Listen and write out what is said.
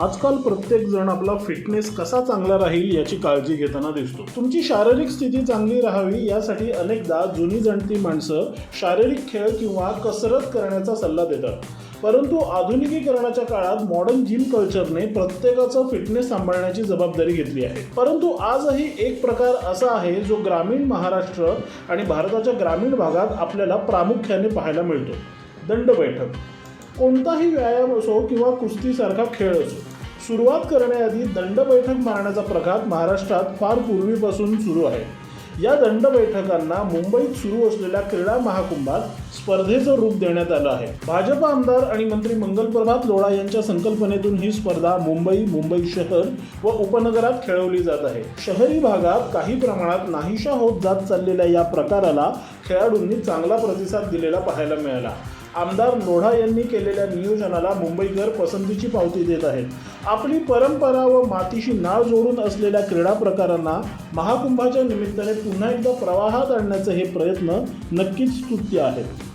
आजकाल प्रत्येक जण आपला फिटनेस कसा चांगला राहील याची काळजी घेताना दिसतो. तुमची शारीरिक स्थिती चांगली राहावी यासाठी अनेकदा जुनी जणती माणसं शारीरिक खेळ किंवा कसरत करण्याचा सल्ला देतात. परंतु आधुनिकीकरणाच्या काळात मॉडर्न जिम कल्चरने प्रत्येकाचं फिटनेस सांभाळण्याची जबाबदारी घेतली आहे. परंतु आजही एक प्रकार असा आहे जो ग्रामीण महाराष्ट्र आणि भारताच्या ग्रामीण भागात आपल्याला प्रामुख्याने पाहायला मिळतो. दंड बैठक. कोणताही व्यायाम असो किंवा कुस्तीसारखा खेळ असो सुरुवात करण्याआधी दंड बैठक मारण्याचा प्रघात महाराष्ट्रात फार पूर्वीपासून सुरू आहे. या दंड बैठकांना मुंबईत सुरू असलेल्या क्रीडा महाकुंभात स्पर्धेचं रूप देण्यात आलं आहे. भाजप आमदार आणि मंत्री मंगलप्रभात लोढा यांच्या संकल्पनेतून ही स्पर्धा मुंबई मुंबई शहर व उपनगरात खेळवली जात आहे. शहरी भागात काही प्रमाणात नाहीशा होत जात चाललेल्या या प्रकाराला खेळाडूंनी चांगला प्रतिसाद दिलेला पाहायला मिळाला. आमदार लोढा यांनी केलेल्या नियोजनाला मुंबईकर पसंतीची पावती देत आहेत. आपली परंपरा व मातीशी नाळ जोडून असलेल्या क्रीडा प्रकारांना महाकुंभाच्या निमित्ताने पुन्हा एकदा प्रवाहात आणण्याचे हे प्रयत्न नक्कीच स्तुत्य आहेत